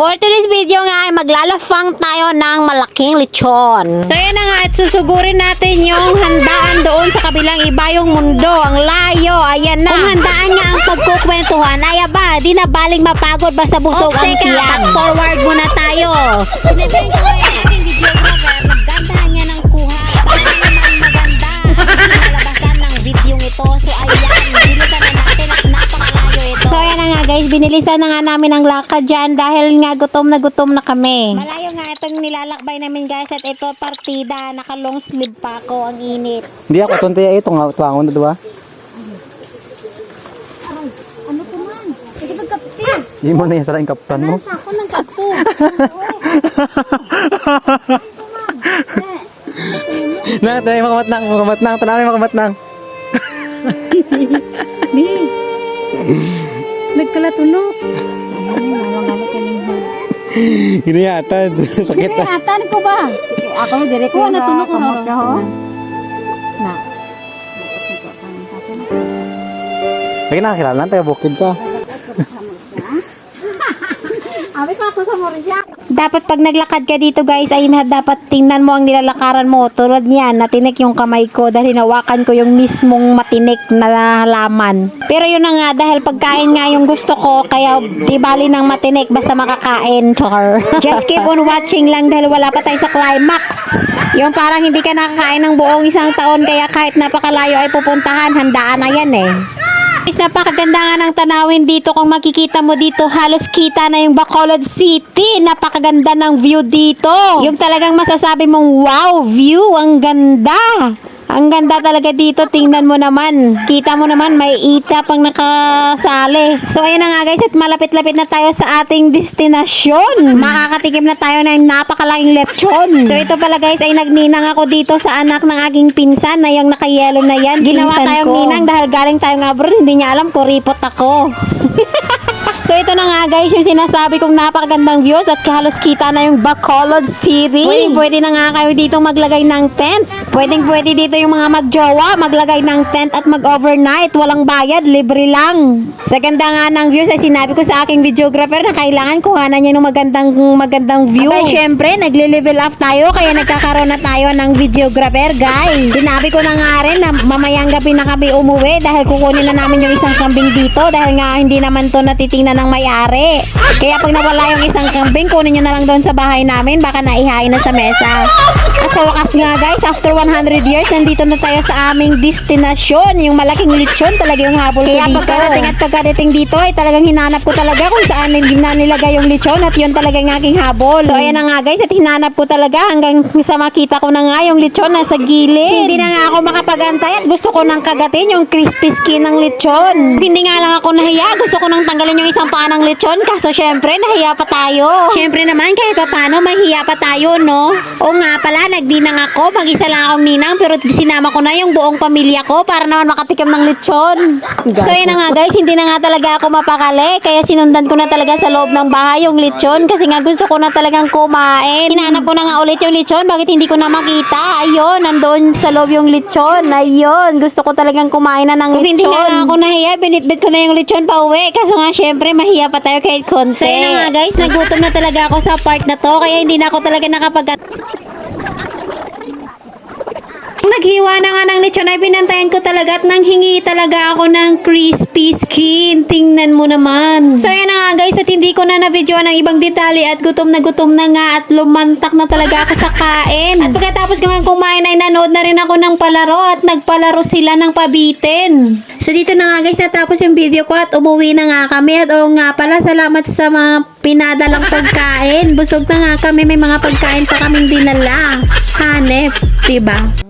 For today's video nga ay maglalafang tayo ng malaking lechon. So yun na nga at susugurin natin yung handaan doon sa kabilang iba yung mundo. Ang layo, ayan na. Kung handaan nga ang pagkukwentuhan, ay aba, di na baling mapagod basta busog Oops, ang teka, tiyan. forward muna tayo. Sinabihan ko ang ating videographer, niya ng kuha. Naman maganda ang nalabasan ng video ito. So ayan, guys, binilisan na nga namin ang lakad dyan dahil nga gutom na gutom na kami. Malayo nga itong nilalakbay namin guys at ito partida, naka long sleeve pa ako, ang init. Hindi ako tunti ito nga tuwangon na diba? Ano ko man? Ito ba kapti? Hindi mo na yung salaing kapitan mo. Nasa ako ng kapto. Na, tayo makamat nang, makamat nang, tanawin makamat nang. Ni. Ano kanina. Hinayatan. Sakit Kaya ah. atan ko ba? Ako direct ko. natulok ko ro. Na. Lagi nakakilala, tayo bukid ka. Abi ko ako sa Morisha. Dapat pag naglakad ka dito guys, ay dapat tingnan mo ang nilalakaran mo. Tulad niyan, natinik yung kamay ko dahil hinawakan ko yung mismong matinik na halaman. Pero yun na nga, dahil pagkain nga yung gusto ko, kaya di bali ng matinik basta makakain. Char. Just keep on watching lang dahil wala pa tayo sa climax. Yung parang hindi ka nakakain ng buong isang taon, kaya kahit napakalayo ay pupuntahan, handaan na yan eh. Guys, napakaganda nga ng tanawin dito. Kung makikita mo dito, halos kita na yung Bacolod City. Napakaganda ng view dito. Yung talagang masasabi mong, wow, view, ang ganda. Ang ganda talaga dito. Tingnan mo naman. Kita mo naman, may ita pang nakasali. So, ayun na nga guys, at malapit-lapit na tayo sa ating destinasyon. Makakatikim na tayo ng napakalaking lechon. So, ito pala guys, ay nagninang ako dito sa anak ng aking pinsan na yung nakayelo na yan. Ginawa Pinsan tayong ko. ninang dahil galing tayong abroad, hindi niya alam kung ripot ako. so ito na nga guys, yung sinasabi kong napakagandang views at halos kita na yung Bacolod City. Pwede, pwede na nga kayo dito maglagay ng tent. Pwedeng pwede dito yung mga magjowa, maglagay ng tent at mag-overnight. Walang bayad, libre lang. Sa ganda nga ng views ay sinabi ko sa aking videographer na kailangan kuhanan niya ng magandang magandang view. Abay, syempre, nagle-level up tayo kaya nagkakaroon na tayo ng videographer, guys. Sinabi ko na nga rin na mamayang gabi na kami umuwi dahil kukunin na namin yung isang kambing dito dahil nga hindi naman to natitingnan ng may-ari. Kaya pag nawala yung isang kambing, kunin nyo na lang doon sa bahay namin baka naihain na sa mesa. At sa wakas nga guys, after 100 years, nandito na tayo sa aming destinasyon. Yung malaking lechon talaga yung habol ko Kaya dito. pagkadating at pagkadating dito ay talagang hinanap ko talaga kung saan na nilagay yung lechon at yun talaga yung aking habol. So ayan na nga guys, at hinanap ko talaga hanggang sa makita ko na nga yung lechon nasa gilid. Hindi na nga ako makapagantay at gusto ko nang kagatin yung crispy skin ng lechon. Hindi nga lang ako nahiya, gusto ko nang tanggalin yung isang paa ng lechon kaso syempre nahiya pa tayo. Syempre naman kahit pa paano mahiya pa tayo no. O nga pala, nagdinang ako, mag-isa lang akong ninang pero sinama ko na yung buong pamilya ko para naman makatikim ng lechon. So yun na nga guys, hindi na nga talaga ako mapakali kaya sinundan ko na talaga sa loob ng bahay yung lechon kasi nga gusto ko na talagang kumain. Hinanap ko na nga ulit yung lechon, bakit hindi ko na makita? Ayun, nandoon sa loob yung lechon. Ayun, gusto ko talagang kumain na ng lechon. Hindi lang ako nahiya, binitbit ko na yung lechon pa uwi kaso nga syempre mahiya pa tayo kahit konti. So yun na nga guys, nagutom na talaga ako sa part na to kaya hindi na ako talaga nakapag Naghiwa na nga ng lechon ay binantayan ko talaga at nanghingi talaga ako ng crispy skin. Tingnan mo naman. So yan nga guys at hindi ko na na-videoan ng ibang detalye at gutom na gutom na nga at lumantak na talaga ako sa kain. At pagkatapos ko nga kumain ay nanood na rin ako ng palaro at nagpalaro sila ng pabitin. So dito na nga guys natapos yung video ko at umuwi na nga kami at oo nga pala salamat sa mga pinadalang pagkain. Busog na nga kami may mga pagkain pa kaming dinala. Hanep, diba?